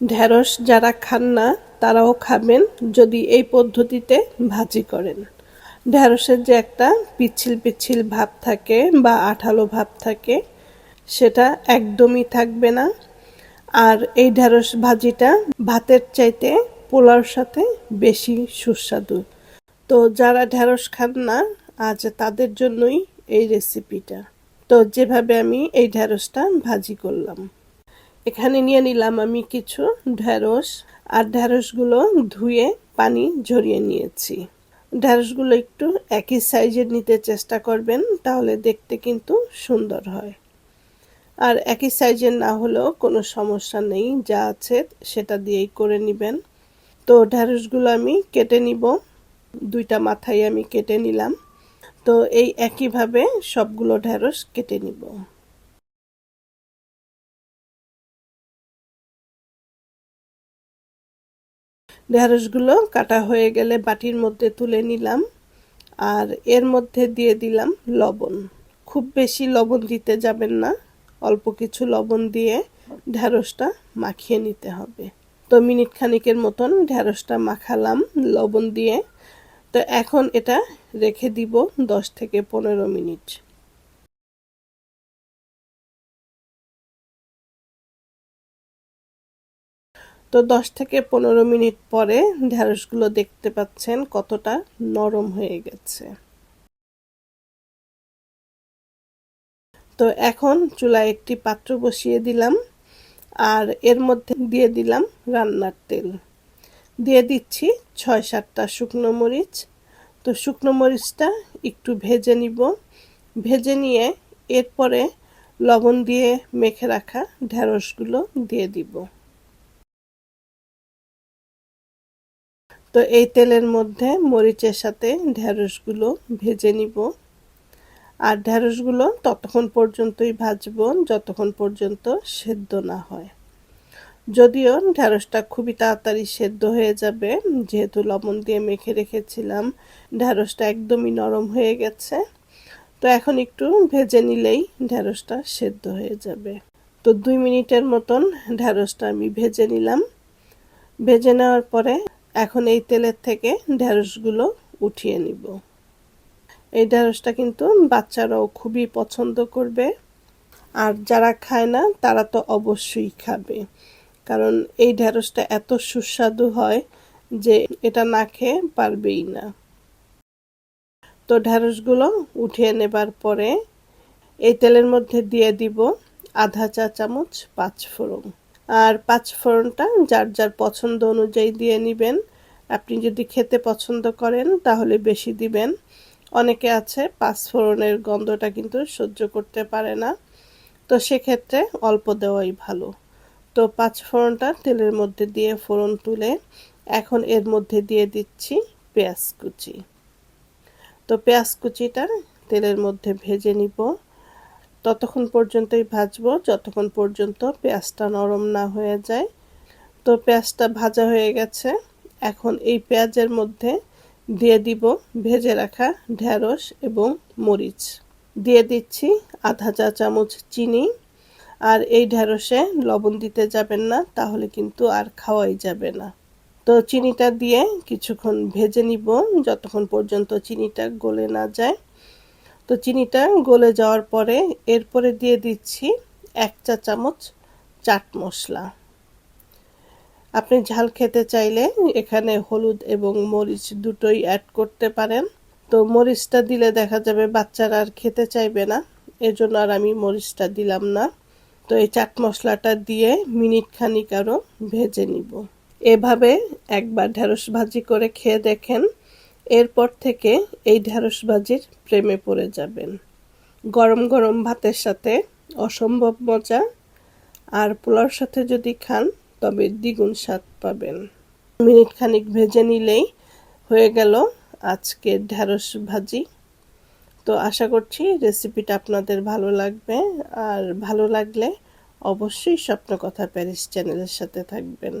ঢ্যাঁড়স যারা খান না, তারাও খাবেন যদি এই পদ্ধতিতে ভাজি করেন। ঢ্যাঁড়সের যে একটা পিচ্ছিল পিচ্ছিল ভাব থাকে বা আঠালো ভাব থাকে, সেটা একদমই থাকবে না। আর এই ঢ্যাঁড়স ভাজিটা ভাতের চাইতে পোলাওর সাথে বেশি সুস্বাদু। তো যারা ঢ্যাঁড়স খান না, আজ তাদের জন্যই এই রেসিপিটা তো যেভাবে আমি এই ঢ্যাঁড়সটা ভাজি করলাম। এখানে নিয়ে নিলাম আমি কিছু ঢ্যাঁড়স আর ঢ্যাঁড়সগুলো ধুয়ে পানি ঝরিয়ে নিয়েছি। ঢ্যাঁড়সগুলো একটু একই সাইজের নিতে চেষ্টা করবেন, তাহলে দেখতে কিন্তু সুন্দর হয়। আর একই সাইজের না হলেও কোনো সমস্যা নেই, যা আছে সেটা দিয়েই করে নেবেন। তো ঢ্যাঁড়সগুলো আমি কেটে নিব, দুইটা মাথায় আমি কেটে নিলাম। তো এই একইভাবে সবগুলো ঢ্যাঁড়স কেটে নিব। ঢ্যাঁড়সগুলো কাটা হয়ে গেলে বাটির মধ্যে তুলে নিলাম আর এর মধ্যে দিয়ে দিলাম লবণ। খুব বেশি লবণ দিতে যাবেন না, অল্প কিছু লবণ দিয়ে ঢ্যাঁড়সটা মাখিয়ে নিতে হবে। তো মিনিট খানিকের মতন ঢ্যাঁড়সটা মাখালাম লবণ দিয়ে। তো এখন এটা রেখে দিব দশ থেকে পনেরো মিনিট। তো দশ থেকে পনেরো মিনিট পরে ঢ্যাঁড়সগুলো দেখতে পাচ্ছেন কতটা নরম হয়ে গেছে। তো এখন চুলায় একটি পাত্র বসিয়ে দিলাম আর এর মধ্যে দিয়ে দিলাম রান্নার তেল। দিয়ে দিচ্ছি ছয় সাতটা শুকনো মরিচ। তো শুকনো মরিচটা একটু ভেজে নিব। ভেজে নিয়ে এরপরে লবণ দিয়ে মেখে রাখা ঢ্যাঁড়সগুলো দিয়ে দিব। তো এই তেলের মধ্যে মরিচের সাথে ঢ্যাঁড়সগুলো ভেজে নিব। আর ঢ্যাঁড়সগুলো ততক্ষণ পর্যন্তই ভাজবো, যতক্ষণ পর্যন্ত সেদ্ধ না হয়। যদিও ঢ্যাঁড়সটা খুবই তাড়াতাড়ি সেদ্ধ হয়ে যাবে, যেহেতু লবণ দিয়ে মেখে রেখেছিলাম ঢ্যাঁড়সটা একদমই নরম হয়ে গেছে। তো এখন একটু ভেজে নিলেই ঢ্যাঁড়সটা সেদ্ধ হয়ে যাবে। তো দুই মিনিটের মতন ঢ্যাঁড়সটা আমি ভেজে নিলাম। ভেজে নেওয়ার পরে এখন এই তেলের থেকে ঢ্যাঁড়সগুলো উঠিয়ে নিব। এই ঢ্যাঁড়সটা কিন্তু বাচ্চারাও খুবই পছন্দ করবে। আর যারা খায় না, তারা তো অবশ্যই খাবে। কারণ এই ঢ্যাঁড়সটা এত সুস্বাদু হয় যে এটা না খেয়ে পারবেই না। তো ঢ্যাঁড়সগুলো উঠিয়ে নেবার পরে এই তেলের মধ্যে দিয়ে দিব আধা চা চামচ পাঁচ ফোড়ন আর পাঁচ ফোড়নটা যার যার পছন্দ অনুযায়ী দিয়ে নেবেন। আপনি যদি খেতে পছন্দ করেন, তাহলে বেশি দিবেন। অনেকে আছে, পাঁচ ফোড়নের গন্ধটা কিন্তু সহ্য করতে পারে না। তো সেক্ষেত্রে অল্প দেওয়াই ভালো। তো পাঁচ ফোড়নটা তেলের মধ্যে দিয়ে ফোড়ন তুলে এখন এর মধ্যে দিয়ে দিচ্ছি পেঁয়াজ কুচি। তো পেঁয়াজ কুচিটা তেলের মধ্যে ভেজে নিব। ততক্ষণ পর্যন্তই ভাজবো, যতক্ষণ পর্যন্ত পেঁয়াজটা নরম না হয়ে যায়। তো পেঁয়াজটা ভাজা হয়ে গেছে। এখন এই পেঁয়াজের মধ্যে দিয়ে দিব ভেজে রাখা ঢ্যাঁড়স এবং মরিচ। দিয়ে দিচ্ছি আধা চা চামচ চিনি। আর এই ঢ্যাঁড়সে লবণ দিতে যাবেন না, তাহলে কিন্তু আর খাওয়াই যাবে না। তো চিনিটা দিয়ে কিছুক্ষণ ভেজে নিব, যতক্ষণ পর্যন্ত চিনিটা গলে না যায়। তো চিনিটা গলে যাওয়ার পরে এরপরে দিয়ে দিচ্ছি এক চা চামচ চাট মশলা। আপনি ঝাল খেতে চাইলে এখানে হলুদ এবং মরিচ দুটোই অ্যাড করতে পারেন। তো মরিচটা দিলে দেখা যাবে বাচ্চারা আর খেতে চাইবে না, এজন্য আর আমি মরিচটা দিলাম না। তো এই চাট মশলাটা দিয়ে মিনিট খানিক আরও ভেজে নিব। এভাবে একবার ঢেঁড়স ভাজি করে খেয়ে দেখেন এরপর থেকে এই ঢেঁড়স ভাজির প্রেমে পড়ে যাবেন। গরম গরম ভাতের সাথে অসম্ভব মজা। আর পোলাওর সাথে যদি খান, তবে দ্বিগুণ স্বাদ পাবেন। মিনিট খানিক ভেজে নিলেই হয়ে গেল আজকে ঢ্যাঁড়স ভাজি তো আশা করছি রেসিপিটা আপনাদের ভালো লাগবে। আর ভালো লাগলে অবশ্যই স্বপ্ন কথা প্যারিস চ্যানেলের সাথে থাকবেন।